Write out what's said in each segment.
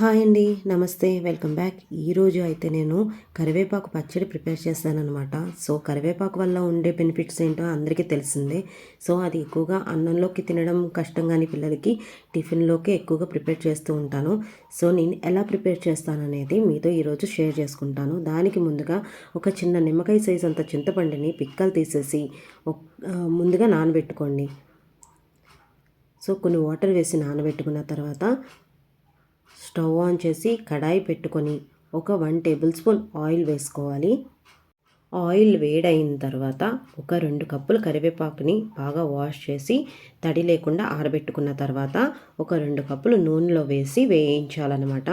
Hi అండి నమస్తే welcome back. ఈరోజు అయితే నేను కరివేపాకు పచ్చడి ప్రిపేర్ చేస్తానన్నమాట. సో కరివేపాకు వల్ల ఉండే బెనిఫిట్స్ ఏంటో అందరికీ తెలిసిందే. సో అది ఎక్కువగా అన్నంలోకి తినడం కష్టం కానీ పిల్లలకి టిఫిన్లోకి ఎక్కువగా ప్రిపేర్ చేస్తూ ఉంటాను. సో నేను ఎలా ప్రిపేర్ చేస్తాననేది మీతో ఈరోజు షేర్ చేసుకుంటాను. దానికి ముందుగా ఒక చిన్న నిమ్మకాయ సైజ్ అంత చింతపండుని పిక్కలు తీసేసి ముందుగా నానబెట్టుకోండి. సో కొన్ని వాటర్ వేసి నానబెట్టుకున్న తర్వాత స్టవ్ ఆన్ చేసి కడాయి పెట్టుకొని ఒక వన్ టేబుల్ స్పూన్ ఆయిల్ వేసుకోవాలి. ఆయిల్ వేడైన తర్వాత ఒక రెండు కప్పులు కరివేపాకుని బాగా వాష్ చేసి తడి లేకుండా ఆరబెట్టుకున్న తర్వాత ఒక రెండు కప్పులు నూనెలో వేసి వేయించాలన్నమాట.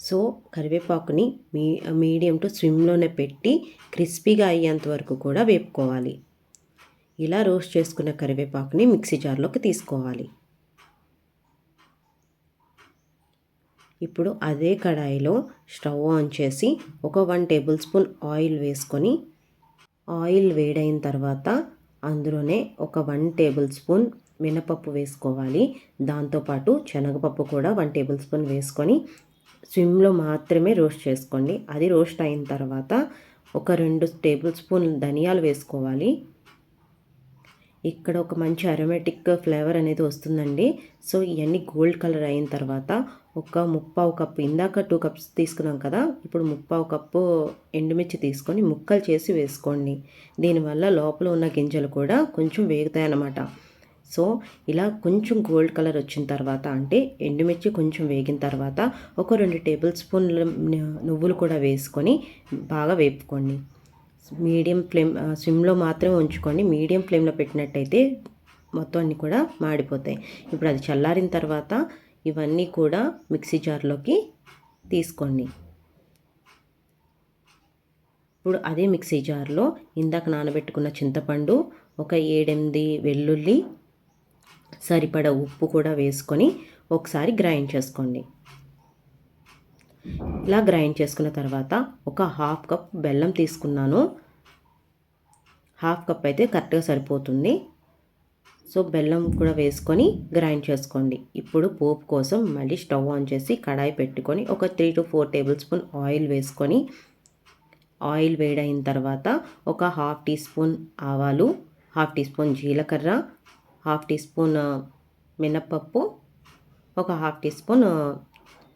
సో కరివేపాకుని మీ మీడియం టు స్విమ్లోనే పెట్టి క్రిస్పీగా అయ్యేంత వరకు కూడా వేపుకోవాలి. ఇలా రోస్ట్ చేసుకున్న కరివేపాకుని మిక్సీ జార్లోకి తీసుకోవాలి. ఇప్పుడు అదే కడాయిలో స్టవ్ ఆన్ చేసి ఒక వన్ టేబుల్ స్పూన్ ఆయిల్ వేసుకొని ఆయిల్ వేడైన తర్వాత అందులోనే ఒక వన్ టేబుల్ స్పూన్ మినపప్పు వేసుకోవాలి. దాంతోపాటు శనగపప్పు కూడా వన్ టేబుల్ స్పూన్ వేసుకొని స్విమ్లో మాత్రమే రోస్ట్ చేసుకోండి. అది రోస్ట్ అయిన తర్వాత ఒక రెండు టేబుల్ స్పూన్ ధనియాలు వేసుకోవాలి. ఇక్కడ ఒక మంచి అరోమేటిక్ ఫ్లేవర్ అనేది వస్తుందండి. సో ఇవన్నీ గోల్డ్ కలర్ అయిన తర్వాత ఒక ముప్పావు కప్పు ఇందాక టూ కప్స్ తీసుకున్నాం కదా ఇప్పుడు ముప్పావు కప్పు ఎండుమిర్చి తీసుకొని ముక్కలు చేసి వేసుకోండి. దీనివల్ల లోపల ఉన్న గింజలు కూడా కొంచెం వేగుతాయి అన్నమాట సో ఇలా కొంచెం గోల్డ్ కలర్ వచ్చిన తర్వాత అంటే ఎండుమిర్చి కొంచెం వేగిన తర్వాత ఒక రెండు టేబుల్ స్పూన్ల నువ్వులు కూడా వేసుకొని బాగా వేపుకోండి. మీడియం ఫ్లేమ్ స్విమ్లో మాత్రమే ఉంచుకోండి. మీడియం ఫ్లేమ్లో పెట్టినట్టయితే మొత్తం అన్నీ కూడా మాడిపోతాయి. ఇప్పుడు అది చల్లారిన తర్వాత ఇవన్నీ కూడా మిక్సీ జార్లోకి తీసుకోండి. ఇప్పుడు అదే మిక్సీ జార్లో ఇందాక నానబెట్టుకున్న చింతపండు ఒక ఏడెనిమిది వెల్లుల్లి సరిపడ ఉప్పు కూడా వేసుకొని ఒకసారి గ్రైండ్ చేసుకోండి. ఇలా గ్రైండ్ చేసుకున్న తర్వాత ఒక హాఫ్ కప్ బెల్లం తీసుకున్నాను. హాఫ్ కప్ అయితే కరెక్ట్గా సరిపోతుంది. సో బెల్లం కూడా వేసుకొని గ్రైండ్ చేసుకోండి. ఇప్పుడు పోపు కోసం మళ్ళీ స్టవ్ ఆన్ చేసి కడాయి పెట్టుకొని ఒక three to four table spoon oil వేసుకొని ఆయిల్ వేడైన తర్వాత ఒక హాఫ్ టీ స్పూన్ ఆవాలు హాఫ్ టీ స్పూన్ జీలకర్ర హాఫ్ టీ స్పూన్ మినప్పప్పు ఒక హాఫ్ టీ స్పూన్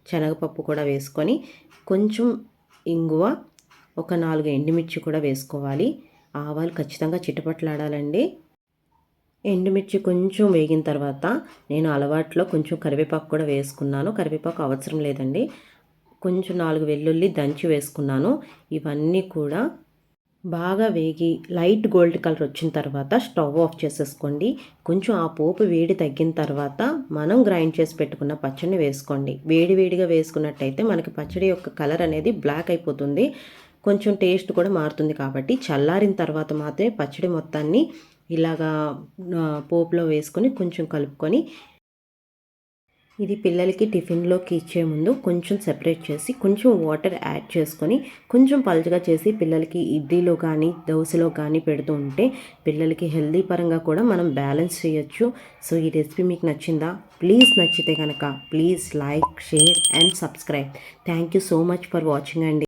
శనగపప్పు కూడా వేసుకొని కొంచెం ఇంగువ ఒక నాలుగు ఎండుమిర్చి కూడా వేసుకోవాలి. ఆవాలు ఖచ్చితంగా చిటపట్లాడాలండి. ఎండుమిర్చి కొంచెం వేగిన తర్వాత నేను అలవాట్లో కొంచెం కరివేపాకు కూడా వేసుకున్నాను. కరివేపాకు అవసరం లేదండి. కొంచెం నాలుగు వెల్లుల్లి దంచి వేసుకున్నాను. ఇవన్నీ కూడా బాగా వేగి లైట్ గోల్డ్ కలర్ వచ్చిన తర్వాత స్టవ్ ఆఫ్ చేసేసుకోండి. కొంచెం ఆ పోపు వేడి తగ్గిన తర్వాత మనం గ్రైండ్ చేసి పెట్టుకున్న పచ్చడిని వేసుకోండి. వేడి వేడిగా వేసుకున్నట్టయితే మనకి పచ్చడి యొక్క కలర్ అనేది బ్లాక్ అయిపోతుంది. కొంచెం టేస్ట్ కూడా మారుతుంది కాబట్టి చల్లారిన తర్వాత మాత్రమే పచ్చడి మొత్తాన్ని ఇలాగా పోపులో వేసుకొని కొంచెం కలుపుకొని ఇది పిల్లలకి టిఫిన్లోకి ఇచ్చే ముందు కొంచెం సెపరేట్ చేసి కొంచెం వాటర్ యాడ్ చేసుకొని కొంచెం పలుచగా చేసి పిల్లలకి ఇడ్లీలో కానీ దోశలో కానీ పెడుతూ ఉంటే పిల్లలకి హెల్దీ పరంగా కూడా మనం బ్యాలెన్స్ చేయొచ్చు. సో ఈ రెసిపీ మీకు నచ్చిందా? ప్లీజ్ నచ్చితే కనుక please like share and subscribe. Thank you so much for watching అండి.